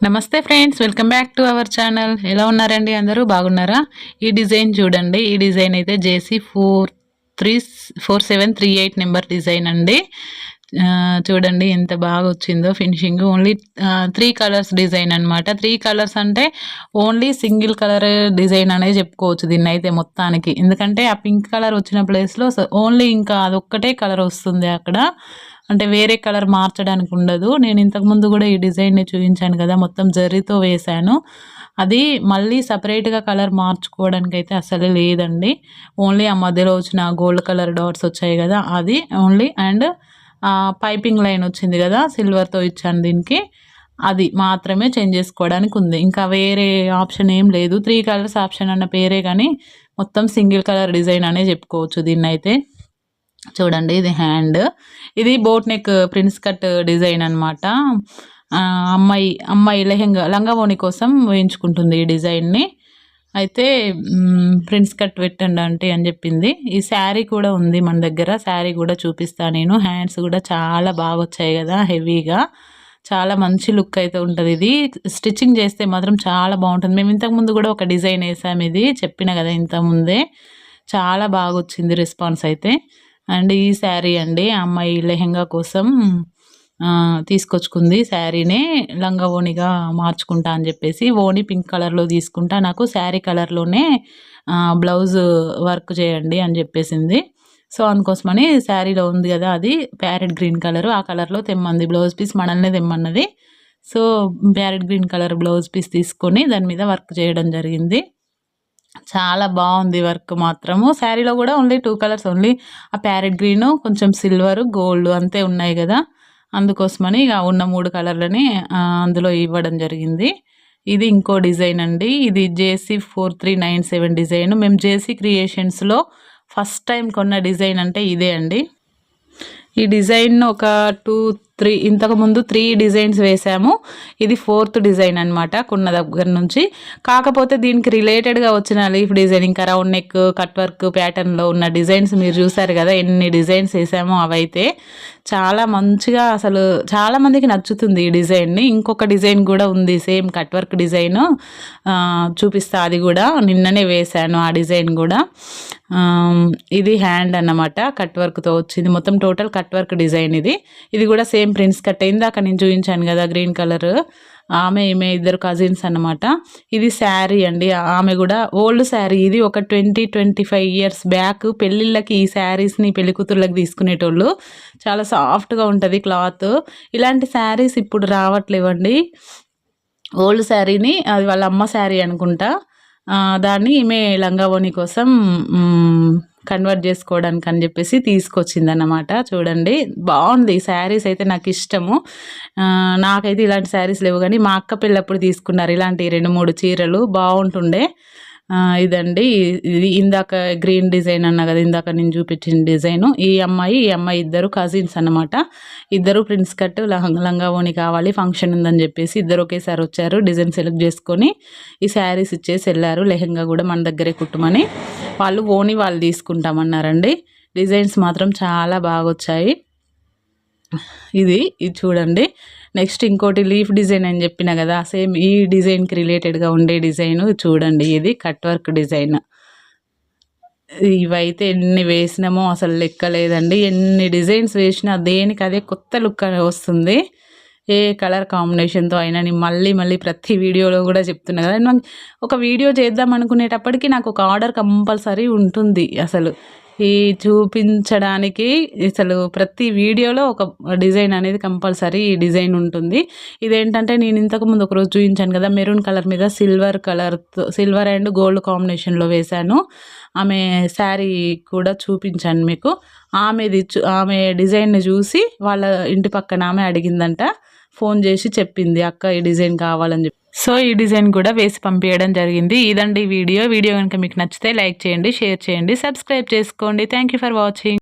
నమస్తే friends welcome back to our channel. ఎలా ఉన్నారండి అందరూ? బాగున్నారా? ఈ డిజైన్ చూడండి. ఈ డిజైన్ అయితే JC four three four seven three eight number design అండి. చూడండి ఎంత బాగా వచ్చిందో finishing only three colours design అనమాట త్రీ కలర్స్ అంటే ఓన్లీ సింగిల్ కలర్ డిజైన్ అనేది చెప్పుకోవచ్చు దీన్ని అయితే మొత్తానికి. ఎందుకంటే ఆ పింక్ కలర్ వచ్చిన ప్లేస్లో ఓన్లీ ఇంకా అదొక్కటే కలర్ వస్తుంది అక్కడ. అంటే వేరే కలర్ మార్చడానికి ఉండదు. నేను ఇంతకుముందు కూడా ఈ డిజైన్ని చూపించాను కదా మొత్తం జర్రీతో వేశాను. అది మళ్ళీ సపరేట్గా కలర్ మార్చుకోవడానికి అయితే అసలు లేదండి. ఓన్లీ ఆ మధ్యలో వచ్చిన గోల్డ్ కలర్ డాట్స్ వచ్చాయి కదా అది ఓన్లీ అండ్ పైపింగ్ లైన్ వచ్చింది కదా సిల్వర్తో ఇచ్చాను దీనికి. అది మాత్రమే చేంజ్ చేసుకోవడానికి ఉంది. ఇంకా వేరే ఆప్షన్ ఏం లేదు. త్రీ కలర్స్ ఆప్షన్ అన్న పేరే కానీ మొత్తం సింగిల్ కలర్ డిజైన్ అనే చెప్పుకోవచ్చు దీన్ని అయితే చూడండి ఇది హ్యాండ్ ఇది boat neck prince cut design అనమాట అమ్మాయి అమ్మాయి లెహెంగా లంగావోణి కోసం వేయించుకుంటుంది ఈ డిజైన్ని. అయితే మ్, ప్రిన్స్ కట్ పెట్టండి అంటే అని చెప్పింది. ఈ శారీ కూడా ఉంది మన దగ్గర. శారీ కూడా చూపిస్తా నేను. హ్యాండ్స్ కూడా చాలా బాగా వచ్చాయి కదా హెవీగా. చాలా మంచి లుక్ అయితే ఉంటుంది ఇది. స్టిచ్చింగ్ చేస్తే మాత్రం చాలా బాగుంటుంది. మేము ఇంతకుముందు కూడా ఒక డిజైన్ వేసాం ఇది. చెప్పిన కదా ఇంతకుముందే చాలా బాగా వచ్చింది రెస్పాన్స్ అయితే. అండ్ ఈ శారీ అండి అమ్మాయి లెహెంగా కోసం. తీసుకొచ్చుకుంది శారీనే లంగా ఓణిగా మార్చుకుంటా అని చెప్పేసి ఓణి పింక్ కలర్లో తీసుకుంటా నాకు శారీ కలర్లోనే బ్లౌజ్ వర్క్ చేయండి అని చెప్పేసింది. సో అందుకోసమని శారీలో ఉంది కదా అది ప్యారెట్ గ్రీన్ కలర్ ఆ కలర్లో తెమ్మంది బ్లౌజ్ పీస్ మనల్నే తెమ్మన్నది. So parrot green colour blouse piece తీసుకొని దాని మీద వర్క్ చేయడం జరిగింది. చాలా బాగుంది వర్క్ మాత్రము. శారీలో కూడా ఓన్లీ టూ కలర్స్ ఓన్లీ ఆ ప్యారెట్ గ్రీన్ కొంచెం సిల్వర్ గోల్డ్ అంతే ఉన్నాయి కదా. అందుకోసమని ఇక ఉన్న మూడు కలర్లని అందులో ఇవ్వడం జరిగింది. ఇది ఇంకో డిజైన్ అండి. ఇది JC four three nine seven design. మేము జేసీ క్రియేషన్స్లో ఫస్ట్ టైం కొన్న డిజైన్ అంటే ఇదే అండి. ఈ డిజైన్ ఒక టూ త్రీ ఇంతకుముందు త్రీ డిజైన్స్ వేసాము. ఇది ఫోర్త్ డిజైన్ అనమాట కొన్న దగ్గర నుంచి. కాకపోతే దీనికి రిలేటెడ్గా వచ్చిన లీఫ్ డిజైన్ ఇంకా రౌండ్ నెక్ కట్ వర్క్ ప్యాటర్న్లో ఉన్న డిజైన్స్ మీరు చూసారు కదా ఎన్ని డిజైన్స్ వేసామో అవైతే. చాలా మంచిగా అసలు చాలామందికి నచ్చుతుంది ఈ డిజైన్ని ఇంకొక డిజైన్ కూడా ఉంది సేమ్ కట్ వర్క్ డిజైన్ చూపిస్తా అది కూడా నిన్ననే వేశాను ఆ డిజైన్ కూడా. ఇది హ్యాండ్ అన్నమాట కట్ వర్క్తో వచ్చింది. మొత్తం టోటల్ కట్ వర్క్ డిజైన్ ఇది. ఇది కూడా సేమ్ ప్రిన్స్ కట్ అయింది అక్కడ నేను చూపించాను కదా గ్రీన్ కలర్. ఆమె ఈమె ఇద్దరు కజిన్స్ అన్నమాట. ఇది శారీ అండి. ఆమె కూడా ఓల్డ్ శారీ. ఇది ఒక twenty twenty five years back పెళ్ళిళ్ళకి ఈ శారీస్ని పెళ్ళి కూతుర్లకు తీసుకునేటోళ్ళు. చాలా సాఫ్ట్గా ఉంటుంది క్లాత్ ఇలాంటి శారీస్ ఇప్పుడు రావట్లేవండి. ఓల్డ్ శారీని అది వాళ్ళ అమ్మ శారీ అనుకుంటా. దాన్ని ఈమె లంగావోని కోసం కన్వర్ట్ చేసుకోవడానికి అని చెప్పేసి తీసుకొచ్చిందన్నమాట. చూడండి బాగుంది. శారీస్ అయితే నాకు ఇష్టము. నాకైతే ఇలాంటి శారీస్ లేవు కానీ మా అక్క పిల్లప్పుడు తీసుకున్నారు ఇలాంటి రెండు మూడు చీరలు. బాగుంటుండే. ఇదండి. ఇది ఇందాక గ్రీన్ డిజైన్ అన్న కదా ఇందాక నేను చూపించిన డిజైను. ఈ అమ్మాయి ఈ అమ్మాయి ఇద్దరు కజిన్స్ అన్నమాట. ఇద్దరు ప్రిన్స్ కట్ లంగా లంగావోని కావాలి ఫంక్షన్ ఉందని చెప్పేసి ఇద్దరు ఒకేసారి వచ్చారు డిజైన్ సెలెక్ట్ చేసుకొని ఈ శారీస్ ఇచ్చేసి వెళ్ళారు. లెహంగా కూడా మన దగ్గరే కుట్టమని. వాళ్ళు ఓని వాళ్ళు తీసుకుంటామన్నారండి. డిజైన్స్ మాత్రం చాలా బాగా వచ్చాయి ఇది ఇది చూడండి. నెక్స్ట్ ఇంకోటి లీఫ్ డిజైన్ అని చెప్పిన కదా సేమ్ ఈ డిజైన్కి రిలేటెడ్గా ఉండే డిజైన్ చూడండి. ఇది కట్ వర్క్ డిజైన్. ఇవైతే ఎన్ని వేసినామో అసలు లెక్క లేదండి ఎన్ని డిజైన్స్ వేసినా దేనికి అదే కొత్త లుక్ అని వస్తుంది. ఏ కలర్ కాంబినేషన్తో అయినా నేను మళ్ళీ మళ్ళీ ప్రతి వీడియోలో కూడా చెప్తున్నా కదా. నాకు ఒక వీడియో చేద్దాం అనుకునేటప్పటికి నాకు ఒక ఆర్డర్ కంపల్సరీ ఉంటుంది అసలు. ఈ చూపించడానికి అసలు ప్రతి వీడియోలో ఒక డిజైన్ అనేది కంపల్సరీ ఈ డిజైన్ ఉంటుంది. ఇదేంటంటే నేను ఇంతకు ముందు ఒకరోజు చూపించాను కదా మెరూన్ కలర్ మీద సిల్వర్ కలర్తో సిల్వర్ అండ్ గోల్డ్ కాంబినేషన్లో వేశాను. ఆమె శారీ కూడా చూపించాను మీకు. ఆమెది ఆమె డిజైన్ని చూసి వాళ్ళ ఇంటి పక్కన ఆమె అడిగిందంట ఫోన్ చేసి చెప్పింది అక్క ఈ డిజైన్ కావాలని చెప్పి. సో ఈ డిజైన్ కూడా వేసి పంపించడం జరిగింది. ఇదండి వీడియో. వీడియో కనుక మీకు నచ్చితే లైక్ చేయండి షేర్ చేయండి సబ్స్క్రైబ్ చేసుకోండి. Thank you for watching.